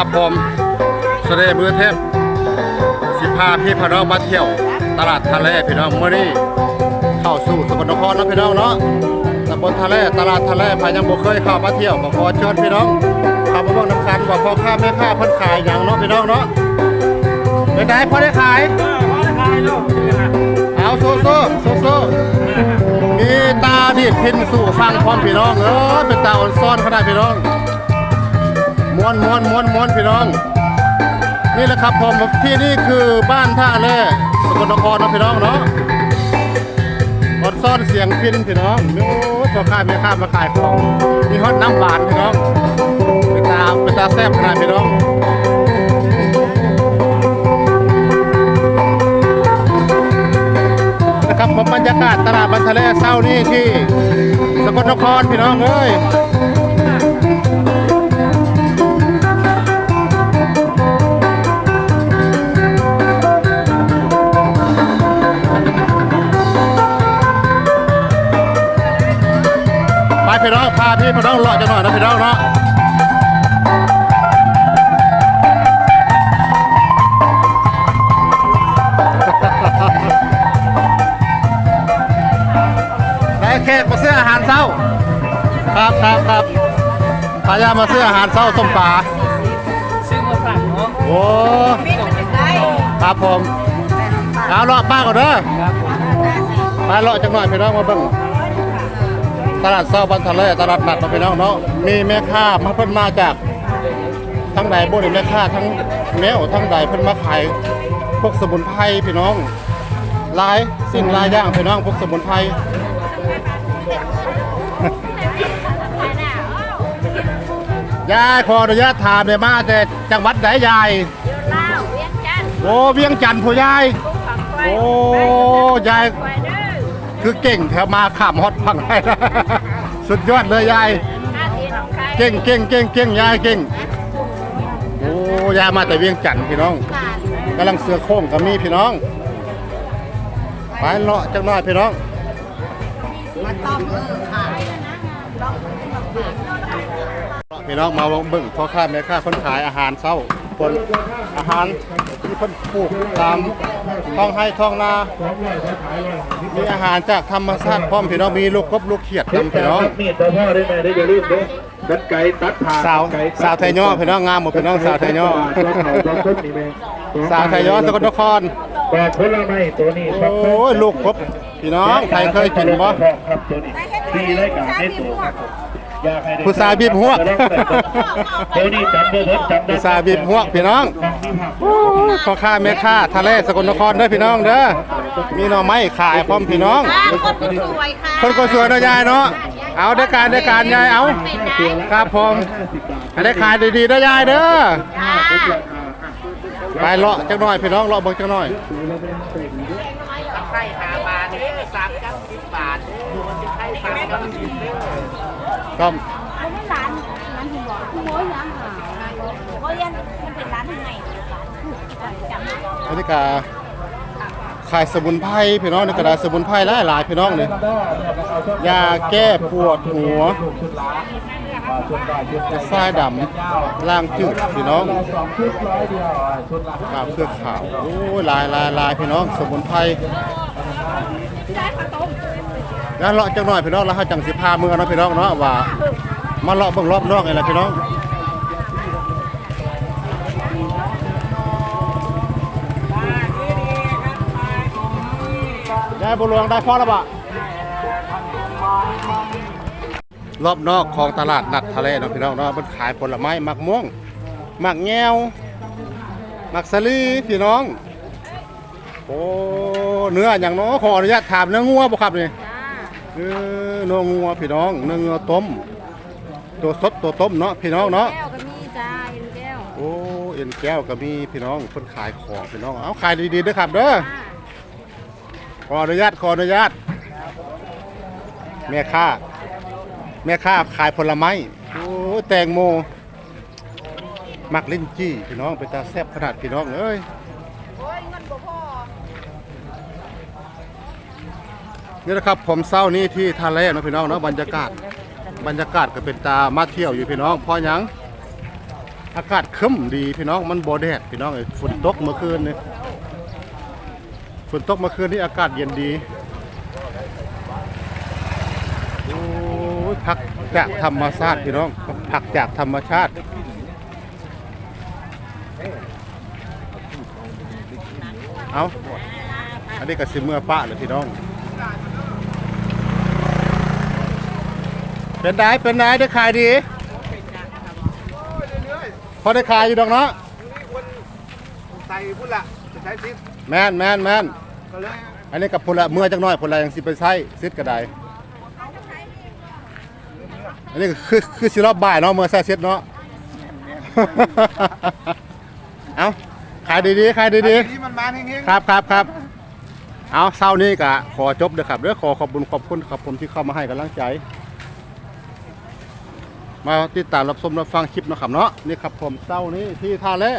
ครับผมสเดมือเทพสิพาพี่พน้องมาเที่ยว ตลาดทะเลพี่น้องเมื่อนี้เข้าสู่สกลนครเนาะพี่น้องเนาะตำบลทะเลตลาดทะเลพายังบ่เคยเข้ามาเที่ยวก็ขอเชิญพี่น้องเข้ามาเบิ่งน้ำกันว่าพ่อค้าแม่ค้าเพิ่นขายหยังเนาะพี่น้องเนาะเป็นไงพอได้ขายเออพอได้ขายลูกเอาโซโซโซโซมีตาดิดพินสู่ฟังพร้อมพี่น้องเออเป็นตาอ่อนซ่อนขนาดพี่น้อง ม้วนม้วนม้วนม้วนพี่น้อง นี่แหละครับผมที่นี่คือบ้านท่าแร่สกลนครนะพี่น้องเนาะอดซ่อนเสียงพินพี่น้องโอ้ยพ่อค้าแม่ค้ามาขายของมีฮอตน้ำหวานพี่น้องเป็นตาเป็นตาแซ่บขนาดพี่น้องนะครับผมบรรยากาศตลาดบันทะเลเศร้านี่ที่สกลนครพี่น้องเอ้ย พี่น้องพาพี่พี่น้องเลาะจังหน่อยนะพี่น้องเนาะได้แขกมาซื้ออาหารเช้า ครับครับครับพายามมาซื้ออาหารเช้าส้มปลาซื้อมาฝากเนาะโอ้ปิ้งมันจะได้ครับผมเอาเลาะป้าก่อนเด้อครับผมไปเลาะจังหน่อยพี่น้องมาเบิ่ง ตลาดเช้าบันทะเลตลาดนัดนะพี่น้องเนาะมีแม่ค้ามาเพิ่นมาจากทั้งใดบ่ได้แม่ค้าทั้งแมวทั้งใดเพิ่นมาขายพวกสมุนไพรพี่น้องหลายสิ่งหลายอย่างพี่น้องพวกสมุนไพรยายขออนุญาตถามเลยมาแต่จังหวัดไหนยายเล่าเวียงจันทร์โอ้เวียงจันทร์ผู้ยายผักไฟโอ้ยายไฟเด้อ คือเก่งแถวมาขามฮอตพังได้สุดยอดเลยยายหน้าที่ของใครเก่งเก่งเก่งเก่งยายเก่งโอ้ยายมาแต่เวียงจันทร์พี่น้องผ่านกำลังเสือโค้งกับมีพี่น้องไปเลาะจังหน่อยพี่น้องมาต้มเออค่ะต้องพี่น้องมาเบิ่งพ่อค้าแม่ค้าคนขายอาหารเช้าคนอาหารที่เพิ่นปลูกตาม ท้องให้ท้องนามีอาหารจากธรรมชาติพร้อมพี่น้องมีลูกกบลูกเขียดนำพี่น้องมีดพ่อพ่อได้ไหมได้อย่าลืมเด้อดัดไก่ตัดผ่าสาวสาวไทยย่อพี่น้องงามหมดพี่น้องสาวไทยย่อตัวเขาตัวต้นนี่แม่สาวไทยย่อสกลนครบอกผลไม้ตัวนี้โอ้ยลูกกบพี่น้องใครเคยกินบ่ครับตัวนี้ดีรายการให้ตัว ครับอยากให้ได้ผู้สาวบีบหัวตัวนี้จำบ่เบิดจำได้ผู้สาวบีบหัวพี่น้องโอ้ยพ่อค้าแม่ค้าทะเลสกลนครเด้อพี่น้องเด้อมีหน่อไม้ขายพร้อมพี่น้อง คนสวยค่ะคนก็สวยเนาะยายเนาะเอาได้การได้การยายเอาครับผมให้ได้ขายดีๆเด้อยายเด้อไปเลาะจังหน่อยพี่น้องเลาะเบิ่งจังหน่อยไข่หาบาทนี่สามจังสิบบาทดูมันจะไข่สามจังสิบ ก็มันเป็นร้านร้านหัวคือโม้ยร้านหาโม้ยยันมันเป็นร้านยังไงร้านจำได้อันนี้ก็ขายสมุนไพรพี่น้องนี่ก็ได้สมุนไพรหลายๆพี่น้องนี่ยาแก้ปวดหัวจะทรายดำล่างจืดพี่น้องขาวเครือขาวโอ้ยหลายหลายหลายพี่น้อง สมุนไพร แล้วเลาะจังหน่อยพี่น้องแล้วเฮาจังสิพาเมืองเนาะพี่น้องเนาะว่ามาเลาะเบิ่งรอบนอกนี่ะพี่น้องยายบุหลวงได้พอแล้วบะรอบนอกของตลาดนัดทะเลเนาะพี่น้องเนาะมันขายผลไม้มักม่วงมักแงวมักสลีพี่น้อง โอ้เนื้ออย่างเนาะขออนุญาตถามเนื้องัวบ่ครับนี่ เออเนื้องัวพี่น้องเนื้องัวต้ม ตัวสดตัวต้มเนาะพี่น้องเนาะแก้วก็มีจ้าเอ็นแก้วโอ้เอ็นแก้วก็มีพี่น้องคนขายของพี่น้องเอาขายดีๆด้วยครับเด้อขออนุญาตขออนุญาตแม่ค้าแม่ค้าขายผลไม้โอ้แตงโมมักลิ้นจี้พี่น้องเป็นตาแซ่บขนาดพี่น้องเอ้ยโอ้ยเงินบ่พอ นี่นะครับผมเศร้านี้ที่ทะเลนะพี่น้องเนาะบรรยากาศบรรยากาศก็เป็นตามาเที่ยวอยู่พี่น้องเพราะหยังอากาศครึ้มดีพี่น้องมันบ่แดดพี่น้องเอ้ยฝนตกเมื่อคืนนี่ฝนตกเมื่อคืนนี่อากาศเย็นดีโอ้ยพักจากธรรมชาติพี่น้องพักจากธรรมชาติเอาอันนี้ก็สิเมื่อปะเลยพี่น้อง เป็นได้เป็นได้ได้ขายดีพอได้ขายอยู่ดอกเนาะใส่พุ่นละจะใช้ซิปแมนแมนแมนก็เลยอันนี้กับพละเมื่อจักหน้อยพละยังสิไปใช้ซิดก็ได้อันนี้ก็คือคือสิรอบบ่ายเนาะเมื่อใช้ซิดเนาะเอาขายดีๆขายดีนี่มันมาเฮงๆครับครับครับเอาเศร้านี้ก็ขอจบเด้อครับเด้อขอขอบคุณขอบคุณครับผมที่เข้ามาให้กำลังใจ มาติดตามรับชมรับฟังคลิปนะครับเนาะนี่ครับผมเศร้านี้ที่ท่าแร่